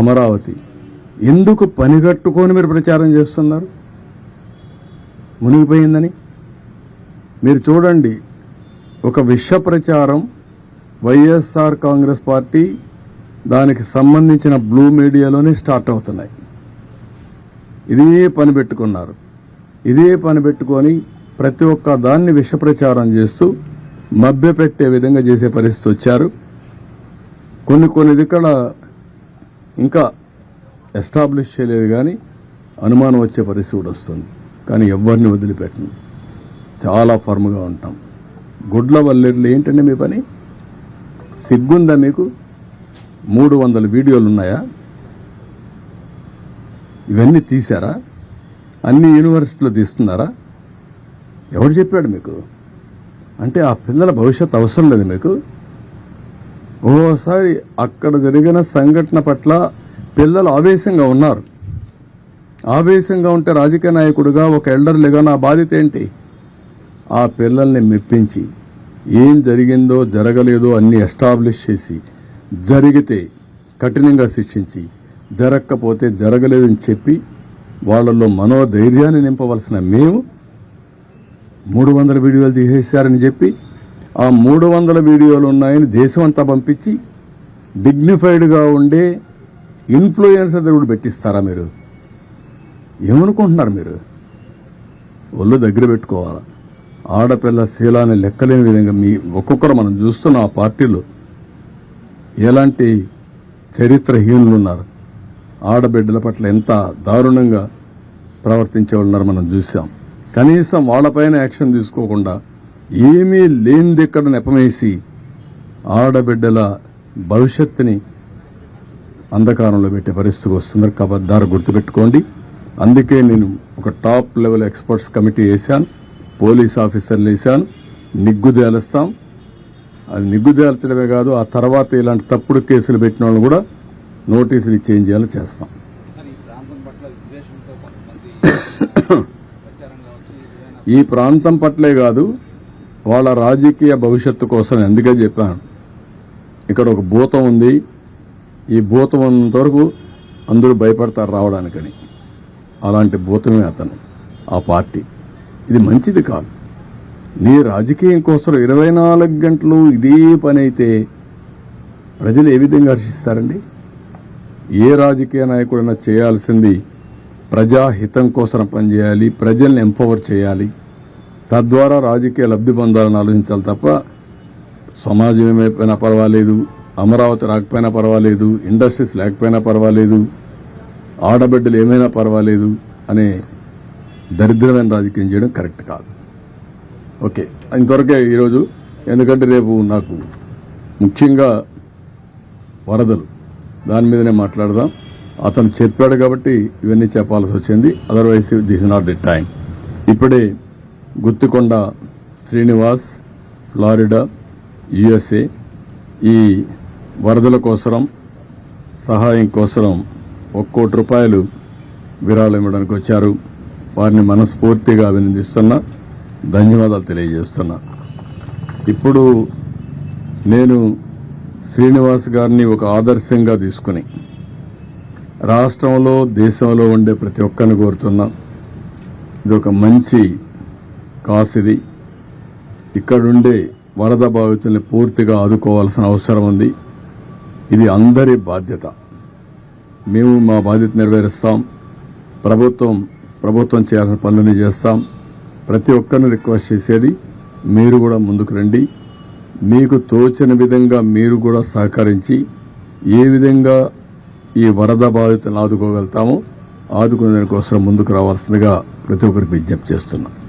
అమరావతి. ఎందుకు పనిగట్టుకొని మీరు ప్రచారం చేస్తున్నారు? మునిగిపోయిందని? మీరు చూడండి ఒక విష ప్రచారం వైఎస్ఆర్ కాంగ్రెస్ పార్టీ దానికి సంబంధించిన బ్లూ మీడియాలోనే స్టార్ట్ అవుతున్నాయి. ఇదే పని పెట్టుకున్నారు. ఇదే పని పెట్టుకొని ప్రతి ఒక్క దాన్ని విష ప్రచారం చేస్తూ మభ్యపెట్టే విధంగా చేసే పరిస్థితి వచ్చారు. కొన్ని కొన్ని ఇక్కడ ఇంకా ఎస్టాబ్లిష్ చేయలేదు కానీ అనుమానం వచ్చే పరిస్థితి కూడా వస్తుంది. కానీ ఎవరిని వదిలిపెట్టను. చాలా ఫర్మ్గా ఉంటాం. గుడ్ల వల్లేట్లు ఏంటండి మీ పని? సిగ్గుందా మీకు? మూడు వందల వీడియోలు ఉన్నాయా? ఇవన్నీ తీశారా? అన్ని యూనివర్సిటీలో తీస్తున్నారా? ఎవడు చెప్పాడు మీకు? అంటే ఆ పిల్లల భవిష్యత్తు అవసరం లేదు మీకు? ఓసారి అక్కడ జరిగిన సంఘటన పట్ల పిల్లలు ఆవేశంగా ఉన్నారు. ఆవేశంగా ఉంటే రాజకీయ నాయకుడిగా ఒక ఎల్డర్లుగా నా బాధ్యత ఏంటి? ఆ పిల్లల్ని మెప్పించి ఏం జరిగిందో జరగలేదో అన్ని ఎస్టాబ్లిష్ చేసి జరిగితే కఠినంగా శిక్షించి జరగకపోతే జరగలేదని చెప్పి వాళ్ళల్లో మనోధైర్యాన్ని నింపవలసిన మేము మూడు వందల వీడియోలు తీసేశారని చెప్పి ఆ మూడు వందల వీడియోలు ఉన్నాయని దేశం అంతా పంపించి డిగ్నిఫైడ్గా ఉండే ఇన్ఫ్లుయెన్సర్ దగ్గర పెట్టిస్తారా మీరు? ఏమనుకుంటున్నారు మీరు? ఒళ్ళు దగ్గర పెట్టుకోవాలి? ఆడపిల్ల శీలాన్ని లెక్కలేని విధంగా మీ ఒక్కొక్కరు మనం చూస్తున్న ఆ పార్టీలో ఎలాంటి చరిత్రహీనులు ఉన్నారు? ఆడబిడ్డల పట్ల ఎంత దారుణంగా ప్రవర్తించే వాళ్ళు ఉన్నారు మనం చూసాం. కనీసం వాళ్ళపైన యాక్షన్ తీసుకోకుండా ఏమీ లేనిది ఇక్కడ నెపమేసి ఆడబిడ్డల భవిష్యత్తుని అంధకారంలో పెట్టే పరిస్థితికి వస్తున్నారు. కబద్దారు గుర్తుపెట్టుకోండి. అందుకే నేను ఒక టాప్ లెవెల్ ఎక్స్పర్ట్స్ కమిటీ వేశాను. పోలీస్ ఆఫీసర్లు వేశాను. నిగ్గు తేలుస్తాం అది నిగ్గు తేల్చడమే కాదు ఆ తర్వాత ఇలాంటి తప్పుడు కేసులు పెట్టిన వాళ్ళు కూడా నోటీసులు ఇచ్చేంజ్ చేయాలని చేస్తాం. ఈ ప్రాంతం పట్లే కాదు వాళ్ళ రాజకీయ భవిష్యత్తు కోసం అందుకే చెప్పాను. ఇక్కడ ఒక భూతం ఉంది. ఈ భూతం ఉన్నంత వరకు అందరూ భయపడతారు రావడానికని. అలాంటి భూతమే అతను ఆ పార్టీ. ఇది మంచిది కాదు. నీ రాజకీయం కోసం ఇరవై నాలుగు గంటలు ఇదే పని అయితే ప్రజలు ఏ విధంగా హర్షిస్తారండి? ఏ రాజకీయ నాయకుడైనా చేయాల్సింది ప్రజాహితం కోసం పనిచేయాలి ప్రజల్ని ఎంపవర్ చేయాలి. తద్వారా రాజకీయ లబ్ధి పొందాలని ఆలోచించాలి తప్ప సమాజం ఏమైపోయినా పర్వాలేదు అమరావతి రాకపోయినా పర్వాలేదు ఇండస్ట్రీస్ లేకపోయినా పర్వాలేదు ఆడబిడ్డలు ఏమైనా పర్వాలేదు అనే దరిద్రమైన రాజకీయం చేయడం కరెక్ట్ కాదు. ఓకే ఇంతవరకే ఈరోజు ఎందుకంటే రేపు నాకు ముఖ్యంగా వరదలు దాని మీదనే మాట్లాడదాం. అతను చెప్పాడు కాబట్టి ఇవన్నీ చెప్పాల్సి వచ్చింది. Otherwise this is not the time ఇప్పుడే గుత్తికొండ శ్రీనివాస్ ఫ్లారిడా యుఎస్ఏ. ఈ వరదల కోసరం సహాయం కోసరం ఒక కోటి రూపాయలు విరాళం ఇవ్వడానికి వచ్చారు. వారిని మనస్ఫూర్తిగా అభినందిస్తున్నా ధన్యవాదాలు తెలియజేస్తున్నా. ఇప్పుడు నేను శ్రీనివాస్ గారిని ఒక ఆదర్శంగా తీసుకుని రాష్ట్రంలో దేశంలో ఉండే ప్రతి ఒక్కరిని కోరుతున్నా. ఇది ఒక మంచి కాసిది. ఇక్కడుండే వరద బాధితుల్ని పూర్తిగా ఆదుకోవాల్సిన అవసరం ఉంది. ఇది అందరి బాధ్యత. మేము మా బాధ్యత నెరవేరుస్తాం. ప్రభుత్వం ప్రభుత్వం చేయాల్సిన పనులని చేస్తాం. ప్రతి ఒక్కరిని రిక్వెస్ట్ చేసేది మీరు కూడా ముందుకు రండి. మీకు తోచిన విధంగా మీరు కూడా సహకరించి ఏ విధంగా ఈ వరద బాధితులను ఆదుకోగలుగుతామో ఆదుకునే దానికోసం ముందుకు రావాల్సిందిగా ప్రతి ఒక్కరికి విజ్ఞప్తి చేస్తున్నాం.